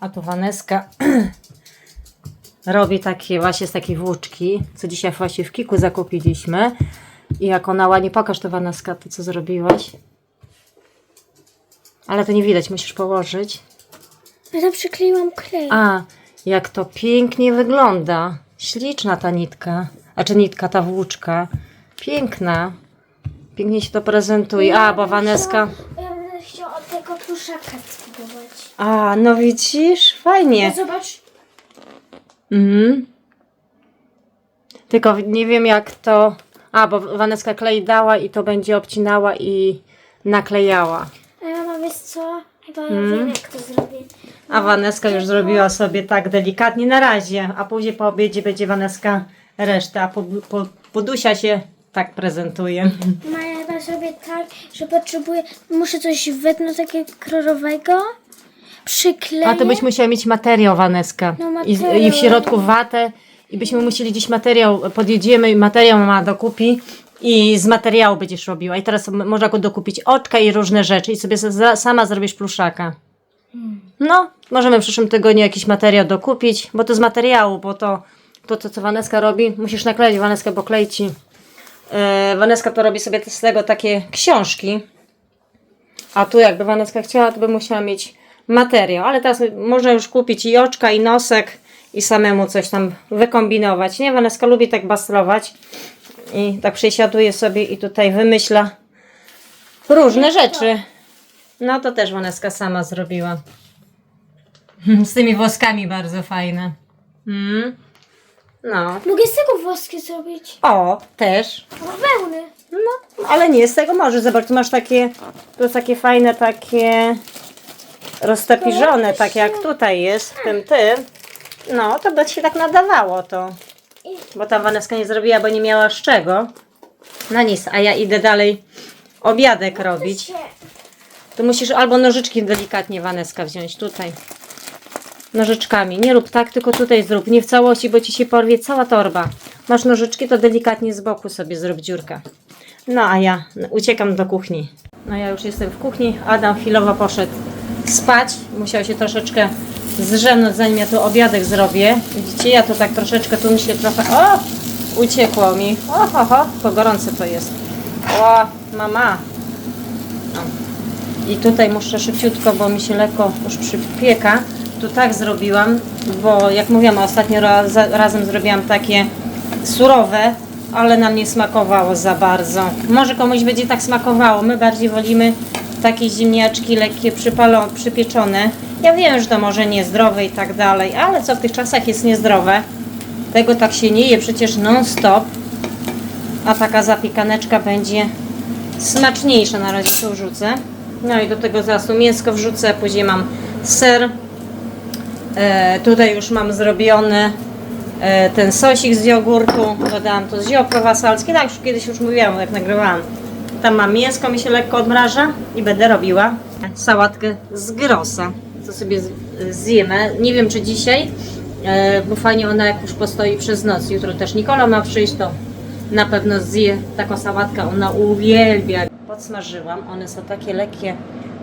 A tu Waneska robi takie właśnie z takiej włóczki, co dzisiaj właśnie w Kiku zakupiliśmy. I jak ona ładnie, pokaż to Waneska, to co zrobiłaś. Ale to nie widać, musisz położyć. Ja tam przykleiłam klej. A, jak to pięknie wygląda. Śliczna ta nitka. A czy nitka, ta włóczka. Piękna. Pięknie się to prezentuje. A, bo Waneska... Ja będę chciała od tego pluszaka A, no widzisz? Fajnie. No zobacz. Mhm. Tylko nie wiem jak to... A, bo Waneska klej dała i to będzie obcinała i naklejała. A ja mam wiesz co? Chyba ja Mm. wiem jak to zrobię. A Waneska już zrobiła sobie tak delikatnie na razie, a później po obiedzie będzie Waneska reszta, a po, po, Podusia się tak prezentuje. Ma ja chyba zrobię tak, że potrzebuję, muszę coś wytnąć takiego kolorowego, przykleję. A to byś musiała mieć materiał, Waneska. No, I, materiał. I w środku watę. I byśmy musieli gdzieś materiał, podjedziemy, materiał ma dokupi i z materiału będziesz robiła. I teraz m- można go dokupić oczka i różne rzeczy i sobie za, sama zrobisz pluszaka. No, możemy w przyszłym tygodniu jakiś materiał dokupić, bo to z materiału, bo to, to co, co Waneska robi, musisz nakleić, Waneska, bo klei ci. E, Waneska to robi sobie z tego takie książki. A tu jakby Waneska chciała, to by musiała mieć materiał. Ale teraz można już kupić i oczka, i nosek, i samemu coś tam wykombinować. Nie, Waneska lubi tak bastrować. I tak przesiaduje sobie i tutaj wymyśla różne rzeczy. No to też Waneska sama zrobiła. Z tymi włoskami bardzo fajne. Mm. No. Mogę z tego włoskie zrobić. O, też. O, wełny. No, ale nie z tego możesz. Zobacz, tu masz takie, tu jest takie fajne, takie roztapiżone, tak jak tutaj jest, w tym tym. No, to by się tak nadawało to. Bo ta Waneska nie zrobiła, bo nie miała z czego. No nic, a ja idę dalej obiadek robić. Się. Tu musisz albo nożyczki delikatnie Waneska wziąć, tutaj. Nożyczkami. Nie rób tak, tylko tutaj zrób. Nie w całości, bo ci się porwie cała torba. Masz nożyczki, to delikatnie z boku sobie zrób dziurkę. No a ja uciekam do kuchni. No ja już jestem w kuchni. Adam chwilowo poszedł spać. Musiał się troszeczkę zrzemnąć, zanim ja tu obiadek zrobię. Widzicie, ja to tak troszeczkę tu mi się trochę... O! Uciekło mi. O, ho, to gorące to jest. O, mama. I tutaj muszę szybciutko, bo mi się lekko już przypieka. Tu tak zrobiłam, bo jak mówiłam ostatnio raz, razem zrobiłam takie surowe, ale nam nie smakowało za bardzo. Może komuś będzie tak smakowało. My bardziej wolimy takie ziemniaczki lekkie, przypieczone. Ja wiem, że to może niezdrowe i tak dalej, ale co w tych czasach jest niezdrowe? Tego tak się nie je przecież non stop. A taka zapiekaneczka będzie smaczniejsza. Na razie tu wrzucę. No i do tego zaraz mięsko wrzucę, później mam ser. E, tutaj już mam zrobiony e, ten sosik z jogurtu. Dodałam tu zioło prowasalskie. Tak, już kiedyś już mówiłam, jak nagrywałam. Tam mam mięsko, mi się lekko odmraża i będę robiła sałatkę z grosa. Co sobie zjemy. Nie wiem, czy dzisiaj, e, bo fajnie ona jak już postoi przez noc. Jutro też Nikola ma przyjść, to na pewno zje taką sałatkę. Ona uwielbia. Podsmażyłam. One są takie lekkie,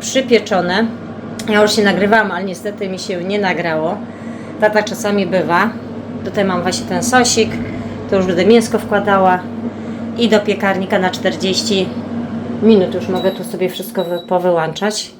przypieczone. Ja już się nagrywałam, ale niestety mi się nie nagrało. Tata czasami bywa. Tutaj mam właśnie ten sosik. To już będę mięsko wkładała. I do piekarnika na 40 minut już mogę tu sobie wszystko wy- powyłączać.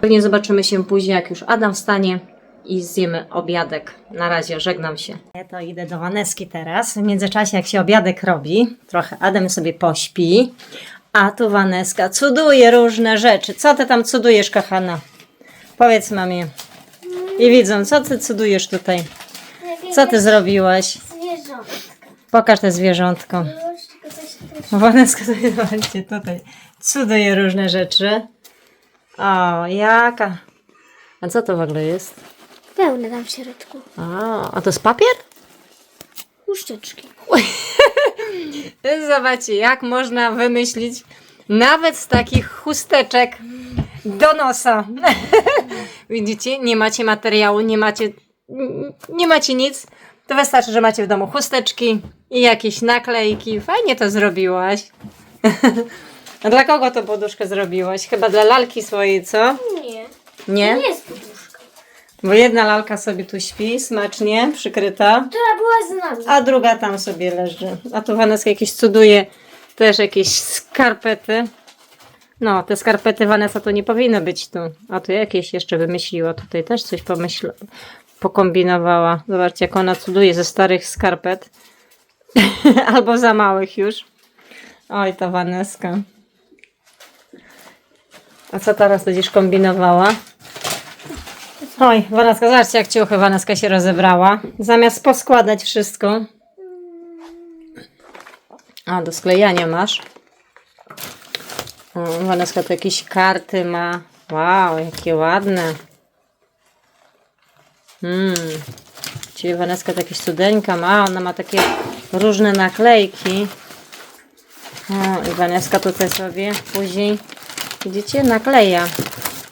Pewnie zobaczymy się później, jak już Adam wstanie i zjemy obiadek. Na razie żegnam się. Ja to idę do Waneski teraz. W międzyczasie, jak się obiadek robi, trochę Adam sobie pośpi, a tu Waneska cuduje różne rzeczy. Co ty tam cudujesz, kochana? Powiedz mamie. I widzą, co ty cudujesz tutaj? Co ty zrobiłaś? Zwierzątka. Pokaż te zwierzątko. Waneska sobie zobaczcie tutaj cuduje różne rzeczy. O, jaka. A co to w ogóle jest? Wełny tam w środku. A, a to jest papier? Łuszczeczki. Zobaczcie, jak można wymyślić nawet z takich chusteczek do nosa. Widzicie, nie macie materiału, nie macie, nie macie nic. To wystarczy, że macie w domu chusteczki i jakieś naklejki. Fajnie to zrobiłaś. A dla kogo to poduszkę zrobiłaś? Chyba dla lalki swojej, co? Nie. Nie? Nie jest poduszka. Bo jedna lalka sobie tu śpi, smacznie, przykryta, Która była z nami. a druga tam sobie leży. A tu Waneska jakieś cuduje, też jakieś skarpety. No, te skarpety Vanessa to nie powinno być tu. A tu jakieś jeszcze wymyśliła. Tutaj też coś pomyśla, pokombinowała. Zobaczcie, jak ona cuduje ze starych skarpet. Albo za małych już. Oj, ta Waneska. A co teraz będziesz kombinowała? Oj, Waneska, zobaczcie jak ciuchy Waneska się rozebrała. Zamiast poskładać wszystko. A, do sklejania masz. O, Waneska tu jakieś karty ma. Wow, jakie ładne. Hmm. Czyli Waneska to jakieś cudeńka ma. Ona ma takie różne naklejki. O, i Waneska tutaj sobie później, widzicie, nakleja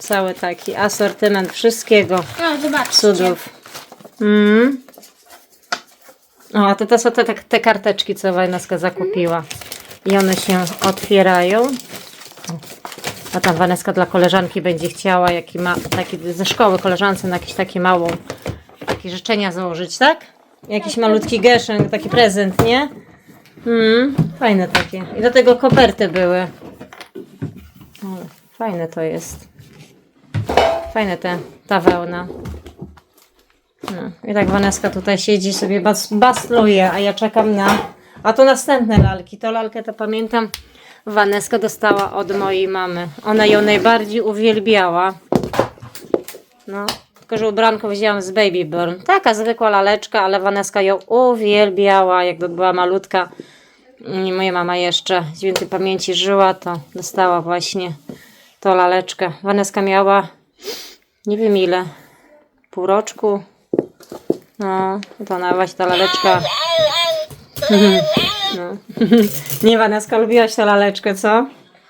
cały taki asortyment wszystkiego No, zobaczcie. cudów. Mm. O, a to, to są te, te, te karteczki, co Waneska zakupiła. I one się otwierają. A tam Waneska dla koleżanki będzie chciała, jaki ma, taki ze szkoły koleżance na jakieś takie małą, takie życzenia założyć, tak? Jakiś malutki geszynk, taki prezent, nie? Mm, fajne takie. I do tego koperty były. O, fajne to jest. Fajne te, ta wełna. No. I tak Waneska tutaj siedzi sobie, bas, basluje, a ja czekam na... A to następne lalki. To lalkę to pamiętam, Waneska dostała od mojej mamy. Ona ją najbardziej uwielbiała. No, tylko że ubranko wzięłam z Baby Born. Taka zwykła laleczka, ale Waneska ją uwielbiała, jakby była malutka. I moja mama jeszcze z pamięci żyła, to dostała właśnie tą laleczkę. Waneska miała nie wiem ile, pół roczku. No, to ona właśnie ta laleczka. No. Nie, Waneska, lubiłaś tę laleczkę, co?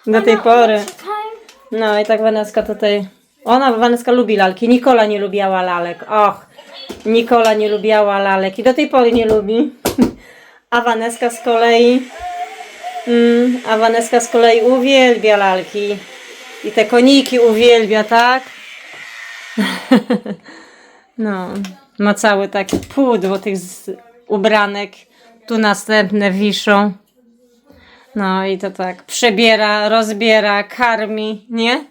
Do tej pory. No i tak Waneska tutaj. Ona, Waneska lubi lalki. Nikola nie lubiała lalek. Och, Nikola nie lubiała lalek i do tej pory nie lubi. A Waneska z kolei. Mm, a Waneska z kolei uwielbia lalki. I te koniki uwielbia, tak? No, ma cały taki pudło tych z ubranek. Tu następne wiszą. No i to tak przebiera, rozbiera, karmi, nie?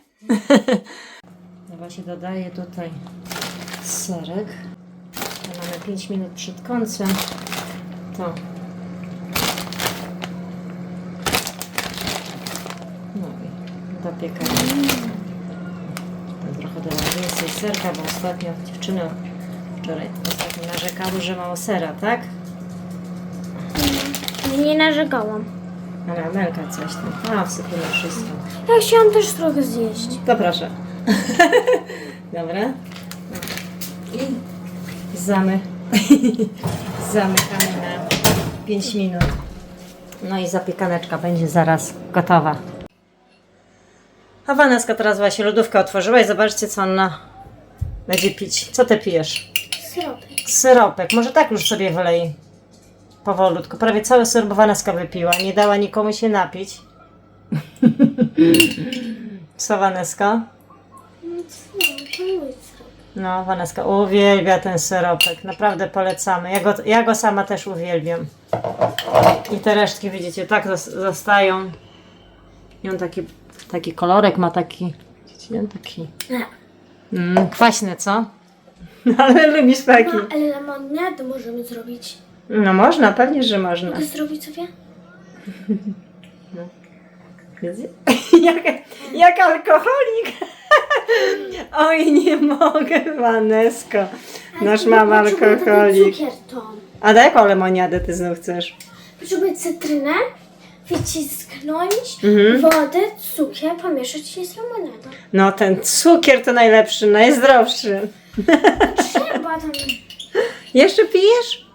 Chyba się dodaje tutaj serek. Mamy 5 minut przed końcem. To. No i dopiekamy. Trochę dodam więcej serka, bo ostatnio dziewczyny wczoraj ostatnio narzekały, że mało sera, tak? Nie narzekałam. Ale Amelka coś tam. A, wsypuje wszystko. Ja chciałam też trochę zjeść. To proszę. Dobra. I zamy. zamykamy na 5 minut. No i zapiekaneczka będzie zaraz gotowa. A Waneska teraz właśnie lodówkę otworzyła i zobaczcie co ona będzie pić. Co ty pijesz? Syropek. Syropek. Może tak już sobie wylej. Powolutku. Prawie cały syrop Waneska wypiła. Nie dała nikomu się napić. Co Waneska? No. No, Waneska uwielbia ten syropek. Naprawdę polecamy. Ja go, ja go sama też uwielbiam. I te resztki, widzicie, tak zos- zostają. I on taki, taki kolorek ma taki. Widzicie, taki. Mm, kwaśny, co? Ale lubisz taki. No, ale lemoniadę możemy zrobić. No można, pewnie, że można. Mogę zrobić sobie? Widzicie? jak, jak alkoholik. Oj, nie mogę, Wanesko. Nasz mama Potrzebuję taki alkoholik. cukier to. A jaką lemoniadę ty znów chcesz? Potrzebuję cytrynę, wycisknąć, Mhm. wodę, cukier, pomieszać i jest limonada. No, ten cukier to najlepszy, najzdrowszy. Trzeba tam, Jeszcze pijesz?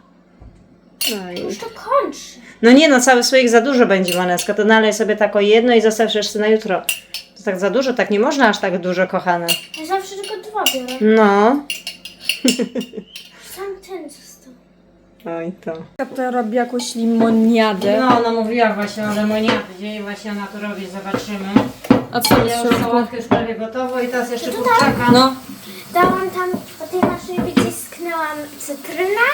Oj. już to kończy. No nie no, cały słoik za dużo będzie, Waneska. To nalej sobie tako jedno i zostaw jeszcze na jutro. To tak za dużo, tak nie można aż tak dużo, kochane. Ja zawsze tylko dwa biorę. No. Sam ten. Oj, to. To robi jakąś limoniadę. No, ona mówiła właśnie o lemoniadzie i właśnie ona to robi, zobaczymy. A co Ja jest w już środku? sałatkę już prawie gotowo i teraz jeszcze kurczaka. No, Dałam tam o tej wycisnęłam cytrynę,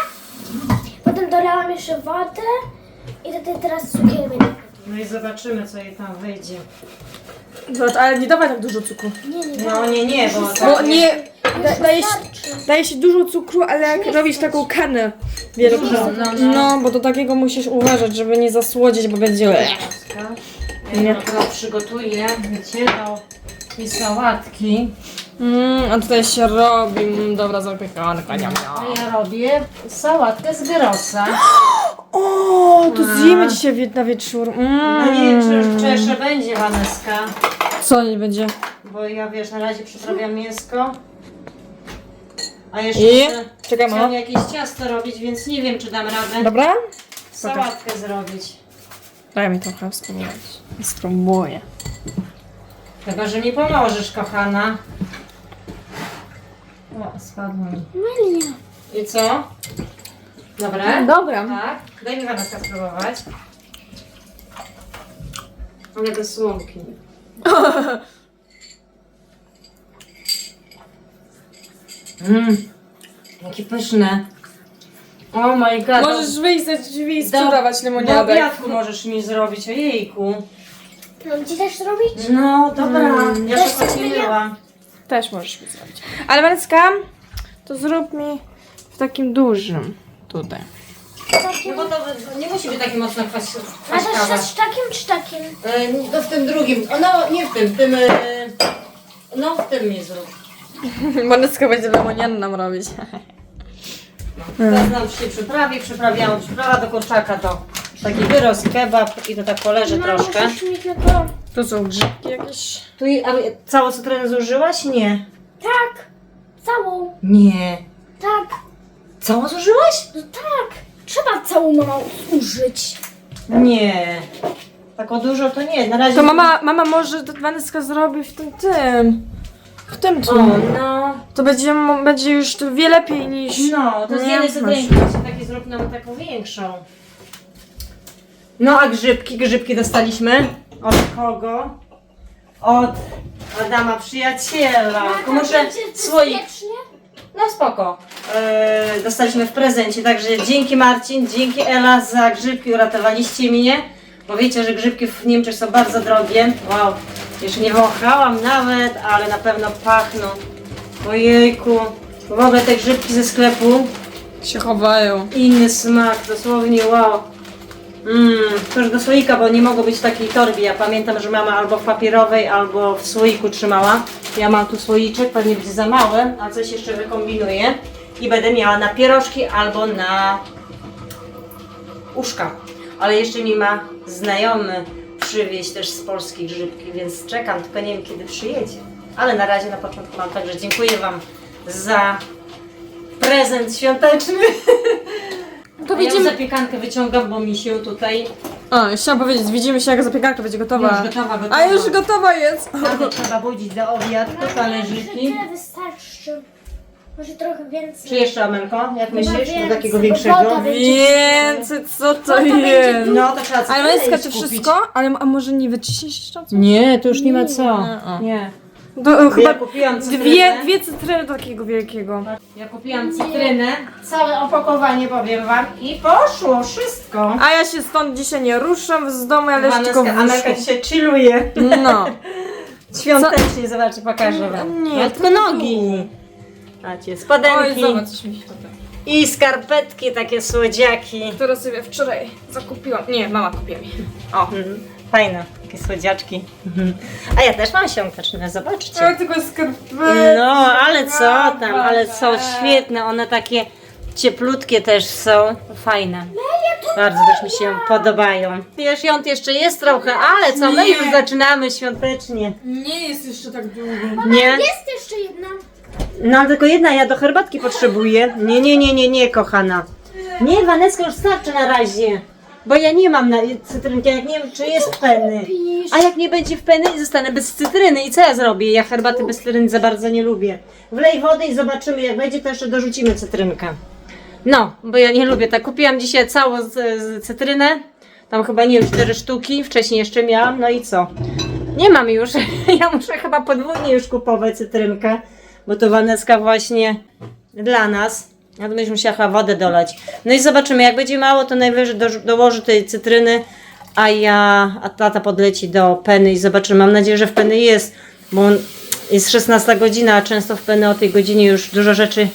potem dolałam jeszcze wodę i tutaj teraz cukier będzie. No i zobaczymy, co jej tam wyjdzie. Zobacz, ale nie dawaj tak dużo cukru. Nie, nie, No nie, nie, bo Bo tak nie, da, Już daje, się, wystarczy. daje się dużo cukru, ale jak robisz taką kanę Dużo, no, no. no bo do takiego musisz uważać, żeby nie zasłodzić, bo będzie... Ja to przygotuję, wiecie, do tej sałatki. Mm, a tutaj się robi, mm, dobra zapiekanka, niam, A niam. ja robię sałatkę z gyrosa. O, to zjemy dzisiaj wie- na wieczór. Mm. No nie wiem, czy, czy jeszcze będzie Waneska, Co nie będzie? bo ja wiesz, na razie przyprawiam mięsko. A jeszcze I? chcę- Czekaj, chciałam jakieś ciasto robić, więc nie wiem, czy dam radę Dobra? sałatkę zrobić. Daj mi trochę spróbować. Spróbuję. Chyba, że mi pomożesz, kochana. O, spadło mi. Malia. I co? Dobre? Dobra. Tak? Daj mi Waneska spróbować. Ale bez słomki. Mmm, jakie pyszne. Oh my god. Możesz wyjść ze drzwi i sprzedawać do lemoniadę. obiadku możesz mi zrobić, ojejku. Mam ci też robić? No, dobra. Mm. Ja Też coś nie myłam. Też możesz mi zrobić. Ale Waneska, to zrób mi w takim dużym. Tutaj. No bo to nie musi być taki mocno kwas- A to z takim czy takim? E, To w tym drugim. O, No, nie w tym, w tym. e, No, w tym mi zrób. Waneska będzie lemoniadę nam robić. Teraz nam się przyprawi, przyprawiałam przyprawa do kurczaka to taki wyrost, kebab i to tak poleży No, troszkę. musisz tylko... To są grzybki jakieś? Tu i, a całą cytrynę zużyłaś? Nie. Tak. Całą. Nie. Tak. Całą zużyłaś? No tak. Trzeba całą mamą użyć. Nie. Tak o dużo to nie. Na razie. To mama, mama może to Waneska zrobi w tym tym. W tym O, no. To będzie, będzie już tu wiele lepiej niż... No, to z Nie, jednej cytrynki takie zrób nam taką większą. No a grzybki, grzybki dostaliśmy. Od kogo? Od Adama przyjaciela. To muszę swoich. No spoko. Yy, dostaliśmy w prezencie, także dzięki Marcin, dzięki Ela za grzybki, uratowaliście mnie. Bo wiecie, że grzybki w Niemczech są bardzo drogie. Wow, jeszcze nie wąchałam nawet, ale na pewno pachną. Ojejku, w ogóle te grzybki ze sklepu, się chowają. inny smak, dosłownie wow. Mmm, to już do słoika, bo nie mogło być w takiej torbie. Ja pamiętam, że mama albo w papierowej, albo w słoiku trzymała. Ja mam tu słoiczek, pewnie będzie za mały, a coś jeszcze wykombinuję. I będę miała na pierożki albo na uszka. Ale jeszcze mi ma znajomy przywieźć też z Polski grzybki, więc czekam, tylko nie wiem kiedy przyjedzie. Ale na razie na początku mam, także dziękuję Wam za prezent świąteczny. To A ja widzimy... zapiekankę wyciągam, bo mi się tutaj A, chciałam powiedzieć, widzimy się jak zapiekanka będzie gotowa. Już gotowa, gotowa. A już gotowa jest. Trzeba budzić do obiadku, talerzyki. Tyle wystarczy. Może trochę więcej. Czy jeszcze Amelko? Jak myślisz? Do więcej, takiego bo większego? woda będzie- Więcej, co to będzie jest? No to trzeba Ale czy kupić. wszystko? Ale a może nie wyciśniesz jeszcze? Nie, to już nie ma co. a. Nie. To, Ja chyba kupiłam cytrynę. dwie, dwie cytryny takiego wielkiego. Ja kupiłam cytrynę, całe opakowanie powiem wam i poszło wszystko. A ja się stąd dzisiaj nie ruszam z domu, ale jeszcze tylko w Amelka łóżku. dzisiaj chilluje. No. Świątecznie, zobaczcie, pokażę wam. Nie, No, tylko nogi. Macie Oj, spodenki zobacz, coś mi i skarpetki, takie słodziaki. Które sobie wczoraj zakupiłam. Nie, mama kupiła mi. O. Mhm. Fajne, takie słodziaczki. Mhm. A ja też mam świąteczne, zobaczcie. Tylko skarpetki. No, ale co tam, ale są świetne, one takie cieplutkie też są, fajne. Bardzo też mi się podobają. Wiesz, świąt jeszcze jest trochę, ale co, my już zaczynamy świątecznie. Nie jest jeszcze tak długo. Nie? Jest jeszcze jedna. No ale tylko jedna, ja do herbatki potrzebuję. Nie, nie, nie, nie, nie, kochana. Nie, Waneska już starczy na razie. Bo ja nie mam na cytrynki, jak nie wiem, czy jest penny. A jak nie będzie w penny i zostanę bez cytryny i co ja zrobię? Ja herbaty bez cytryny za bardzo nie lubię. Wlej wody i zobaczymy, jak będzie, to jeszcze dorzucimy cytrynkę. No, bo ja nie lubię tak. Kupiłam dzisiaj całą z, z cytrynę. Tam chyba nie wiem, cztery sztuki. Wcześniej jeszcze miałam. No i co? Nie mam już. Ja muszę chyba podwójnie już kupować cytrynkę. Bo to Waneska właśnie dla nas. Ja to będziesz musiała chyba wodę dolać. No i zobaczymy, jak będzie mało, to najwyżej do, dołoży tej cytryny, a ja, a tata podleci do peny i zobaczymy. Mam nadzieję, że w peny jest, bo on- jest 16 godzina, a często w peny o tej godzinie już dużo rzeczy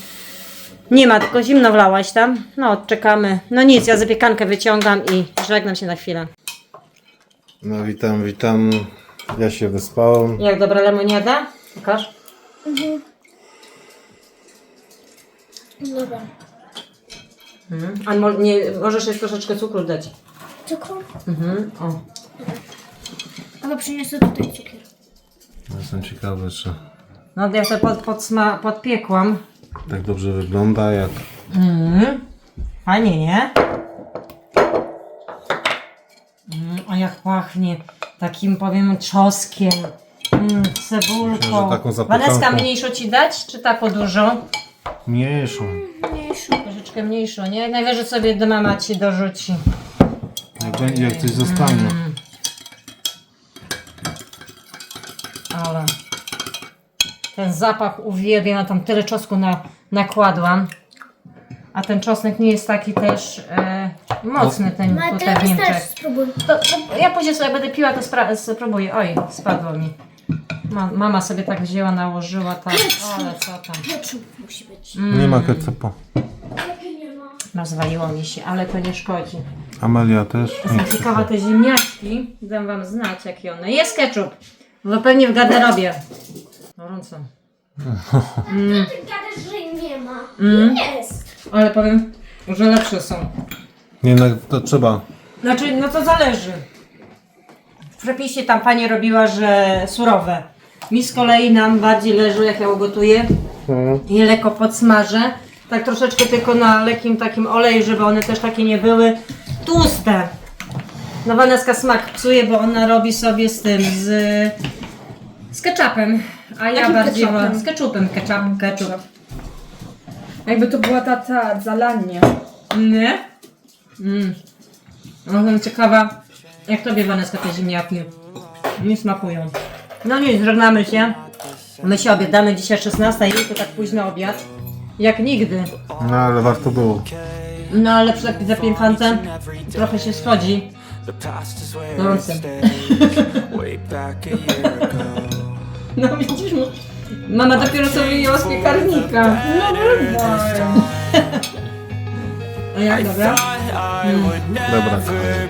nie ma, tylko zimno wlałaś tam. No, czekamy. No nic, ja zapiekankę wyciągam i żegnam się na chwilę. No witam, witam. Ja się wyspałem. Jak dobra lemoniada? Pokaż. Dobra. Mhm. A mo, nie, możesz jeszcze troszeczkę cukru dać. Cukru? Mhm. O. Ale przyniosę tutaj cukier. Jestem ciekawy, czy No ja to pod, podsma, podpiekłam. tak dobrze wygląda, jak Mhm. Fajnie, nie? Mm, a jak pachnie takim, powiem, czoskiem. Mm, cebulką. Myślę, że taką zapiekanką. Waneska mniejszą ci dać, czy taką dużą? Mniejszą. Mniejszy. Troszeczkę mniejszą, nie? Najwyżej sobie do mama ci dorzuci. Jak, będzie, jak coś zostanie. Ale ten zapach uwielbiam, ja tam tyle czosnku na, nakładłam. A ten czosnek nie jest taki też e, mocny ten No, ale tutaj w teraz Niemczech. spróbuj. To, to ja później sobie będę piła, to spra- spróbuję. Oj, spadło mi. Ma, mama sobie tak wzięła, nałożyła tak. Ale co tam. Ketchup musi być. Nie ma ketchupu. nie ma. Rozwaliło mi się, ale to nie szkodzi. Amelia też. Jestem ciekawa te ziemniaczki. Dam wam znać jakie one. Jest ketchup. Bo pewnie w garderobie. Gorąco. Ty gadasz, że nie ma. Jest. Ale powiem, że lepsze są. Nie, no, to trzeba. Znaczy, no to zależy. W przepisie tam pani robiła, że surowe. Mi z kolei nam bardziej leży, jak ja ugotuję. Je lekko podsmażę. Tak troszeczkę tylko na lekkim takim oleju, żeby one też takie nie były tłuste. No Waneska smak psuje, bo ona robi sobie z tym, z, z ketchupem. A ja Jakim bardziej ketchupem? wolę- z ketchupem, ketchup, ketchup. Jakby to była ta, ta zalanie. Nie? Mm. No, Jestem ciekawa, jak tobie Waneska te ziemniaki nie smakują. No nic, żegnamy się. My się obiadamy dzisiaj 16 i to tak późno obiad. Jak nigdy. No ale warto było. No ale przy takiej zapiekance trochę się schodzi. Ago. No widzisz, mama dopiero sobie wyjęła z piekarnika. No A jak, dobra? Would Dobra,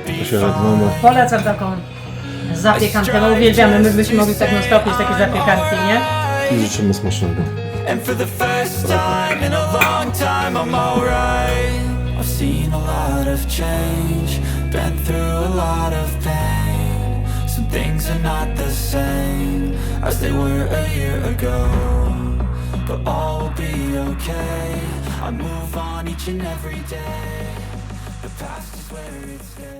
to się żegnamy. Polecam taką zapiekankę, no uwielbiamy, my byśmy mogli tak na stopić takie zapiekanki, nie? I życzymy smacznego. And for the first time in a long time, I'm alright. I've seen a lot of change, been through a lot of pain. Some things are not the same as they were a year ago. But all will be okay. I move on each and every day. The past is where it stays.